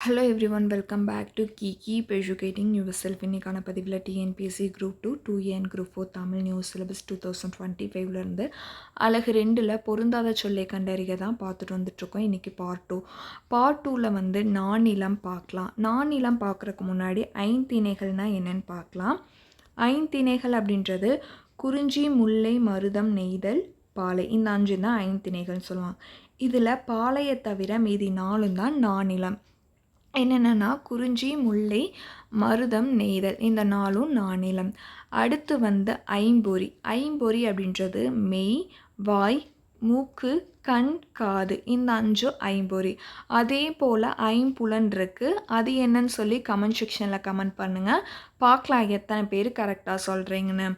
Hello everyone welcome back to key keep educating yourself இன்னைக்கான பதிவில் TNPSC group two two and group four Tamil news syllabus two thousand twenty ஃபைவ்லேருந்து அழகு ரெண்டில் பொருந்தாத சொல்லை கண்டறிய தான் பார்த்துட்டு வந்துட்ருக்கோம் இன்றைக்கி பார்ட் டூ பார்ட் டூவில் வந்து நானிலம் பார்க்கலாம். நானிலம் பார்க்குறக்கு முன்னாடி ஐந்திணைகள்னால் என்னென்னு பார்க்கலாம். ஐந்திணைகள் அப்படின்றது குறிஞ்சி முல்லை மருதம் நெய்தல் பாலை. இந்த அஞ்சு தான் ஐந்திணைகள்னு சொல்லுவாங்க. இதில் பாலையை தவிர மீதி நாலும் தான் நானிலம் என்னென்னா குறிஞ்சி முல்லை மருதம் நெய்தல். இந்த நாளும் நானிலம் அடுத்து வந்து ஐம்பொறி. ஐம்பொறி அப்படின்றது மெய் வாய் மூக்கு கண் காது. இந்த அஞ்சும் ஐம்பொறி. அதே போல் ஐம்புலன் இருக்குது அது என்னன்னு சொல்லி கமெண்ட் செக்ஷனில் கமெண்ட் பண்ணுங்கள் பார்க்கலாம் எத்தனை பேர் கரெக்டாக சொல்கிறீங்கன்னு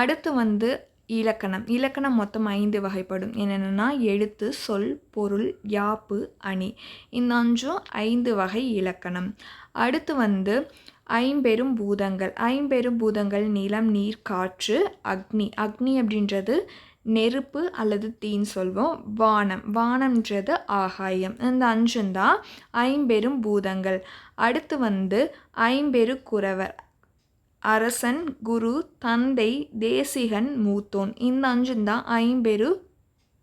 அடுத்து வந்து இலக்கணம். இலக்கணம் மொத்தம் ஐந்து வகைப்படும். என்னென்னா எழுத்து சொல் பொருள் யாப்பு அணி. இந்த அஞ்சும் ஐந்து வகை இலக்கணம். அடுத்து வந்து ஐம்பெரும் பூதங்கள். ஐம்பெரும் பூதங்கள் நிலம் நீர் காற்று அக்னி. அக்னி அப்படின்றது நெருப்பு அல்லது தீன்னு சொல்வோம். வானம். வானம்ன்றது ஆகாயம். இந்த அஞ்சும் தான் ஐம்பெரும் பூதங்கள். அடுத்து வந்து ஐம்பெரு குறவர் அரசன் குரு தந்தை தேசிகன் மூத்தோன். இந்த அஞ்சும் தான் ஐம்பெரு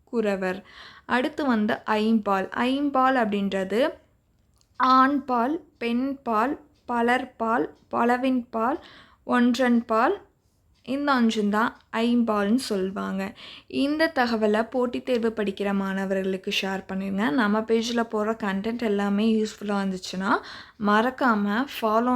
குறவர். அடுத்து வந்து ஐம்பால். ஐம்பால் அப்படின்றது ஆண்பால் பெண்பால் பலர்பால் பலவின் பால் ஒன்றன் பால் இந்த அஞ்சும் தான் ஐம்பால்னு சொல்லுவாங்க இந்த தகவலை போட்டித் தேர்வு படிக்கிற மாணவர்களுக்கு ஷேர் பண்ணிடுங்க நம்ம பேஜில் போகிற கண்டென்ட் எல்லாமே யூஸ்ஃபுல்லாக இருந்துச்சுன்னா மறக்காமல் ஃபாலோ